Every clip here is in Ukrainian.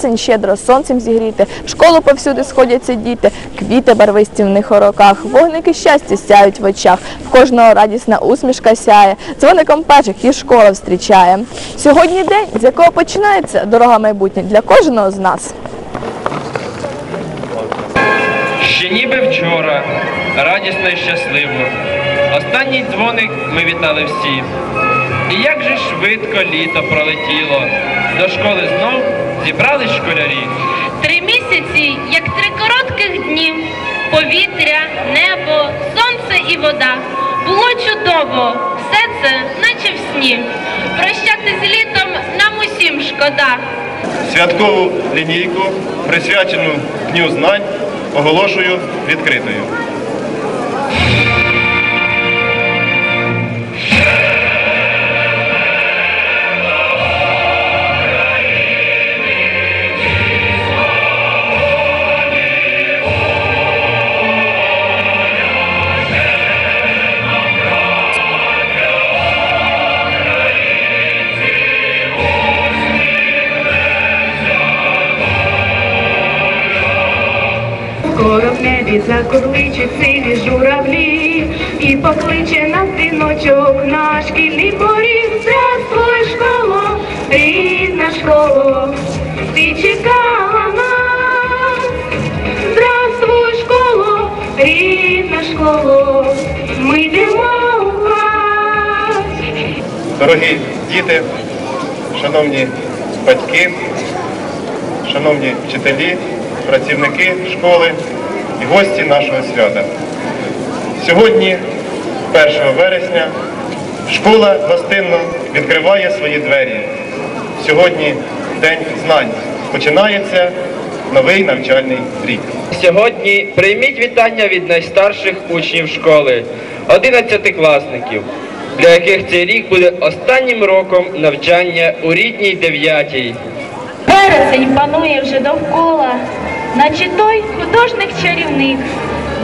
ясень щедро сонцем зігріти, в школу повсюди сходяться діти, квіти барвисті в них у руках, вогники щастя сяють в очах, в кожного радісна усмішка сяє, дзвоником перших і школа зустрічає. Сьогодні день, з якого починається дорога майбутня для кожного з нас. Ще ніби вчора, радісно і щасливо. Останній дзвоник ми вітали всі. І як же швидко літо пролетіло. До школи знов зібрались школярі. Три місяці, як три коротких днів, повітря, небо, сонце і вода. Було чудово, все це, наче в сні. Прощати з літом нам усім шкода. Святкову лінійку, присвячену Дню знань, оголошую відкритою. Небі закурличуть сиві журавлі і покличе на дзвіночок на шкільний поріг. Здравствуй, школо, рідна школо, ти чекала нас. Здравствуй, школо, рідна школо, ми йдемо у клас. Дорогі діти, шановні батьки, шановні вчителі, працівники школи і гості нашого свята. Сьогодні, 1 вересня, школа гостинно відкриває свої двері. Сьогодні День знань. Починається новий навчальний рік. Сьогодні прийміть вітання від найстарших учнів школи, 11-класників, для яких цей рік буде останнім роком навчання у рідній дев'ятій. Березень панує вже довкола, наче той художник-чарівник.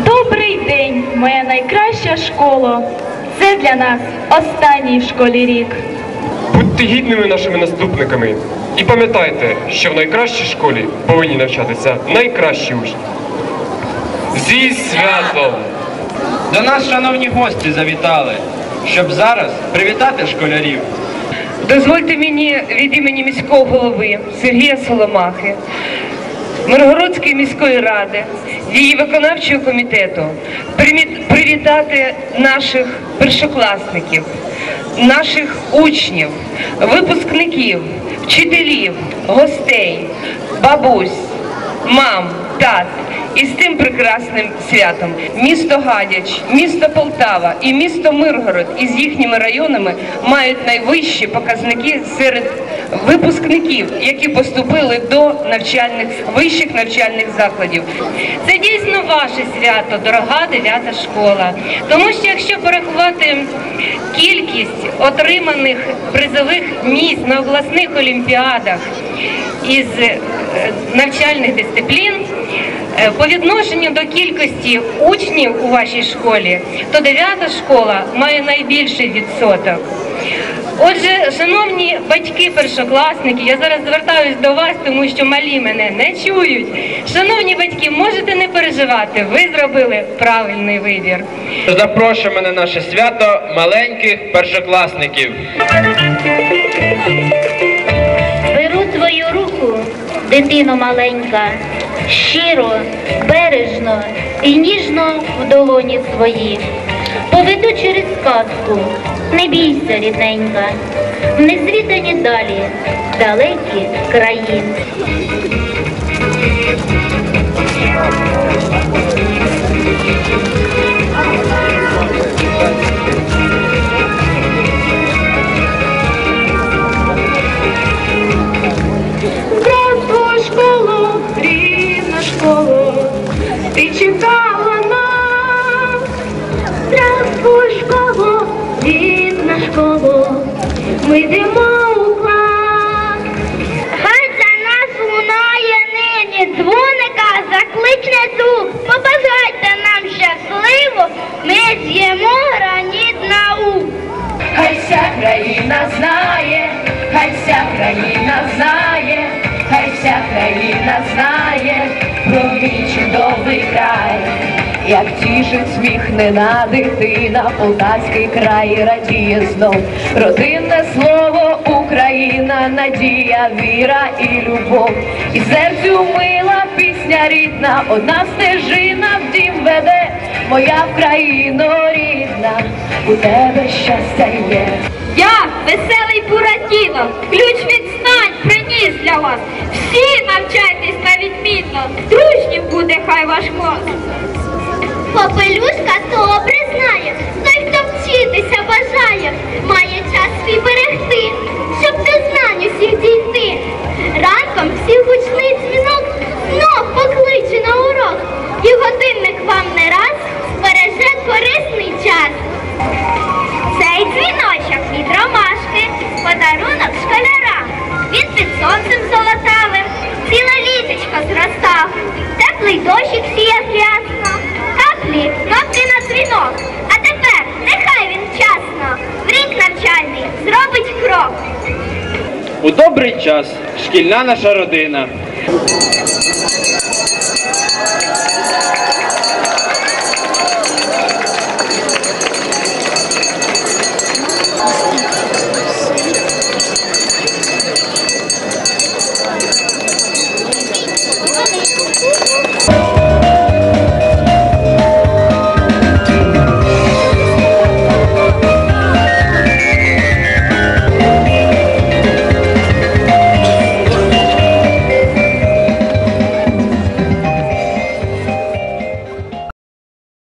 Добрий день, моя найкраща школа. Це для нас останній в школі рік. Будьте гідними нашими наступниками і пам'ятайте, що в найкращій школі повинні навчатися найкращі учні. Зі святом! До нас, шановні гості, завітали, щоб зараз привітати школярів. Дозвольте мені від імені міського голови Сергія Соломахи, Миргородської міської ради, її виконавчого комітету привітати наших першокласників, наших учнів, випускників, вчителів, гостей, бабусь, мам, тат. І з тим прекрасним святом місто Гадяч, місто Полтава і місто Миргород із їхніми районами мають найвищі показники серед випускників, які поступили до навчальних вищих навчальних закладів. Це дійсно ваше свято, дорога дев'ята школа. Тому що якщо порахувати кількість отриманих призових місць на обласних олімпіадах із е, навчальних дисциплін, по відношенню до кількості учнів у вашій школі, то дев'ята школа має найбільший відсоток. Отже, шановні батьки першокласники, я зараз звертаюсь до вас, тому що малі мене не чують. Шановні батьки, можете не переживати, ви зробили правильний вибір. Запрошуємо на наше свято маленьких першокласників. Беру твою руку, дитино маленька, щиро, бережно і ніжно в долоні свої. Поведу через казку, не бійся, рідненька, в незвідані далі, далекі краї. Здравствуй, ми йдемо у клас. Хай за нас лунає нині дзвоника, закличне звук. Побажайте нам щасливо, ми з'їмо граніт наук. Хай вся країна знає, хай вся країна знає, хай вся країна знає про мій чудовий край, як тішить сміхнена дитина, полтавський край радіє знов. Родинне слово Україна, надія, віра і любов. І серцю мила пісня рідна, одна стежина в дім веде, моя Вкраїно рідна, у тебе щастя є. Я, веселий Буратіно, ключ від знань приніс для вас. Всі навчайтесь на відмінно, дружнім буде хай ваш клас. Попелюшка добре знає, той, хто вчитися бажає, має час свій берегти, щоб до знань усіх дійти. Ранком всіх гучний У добрий час шкільна наша родина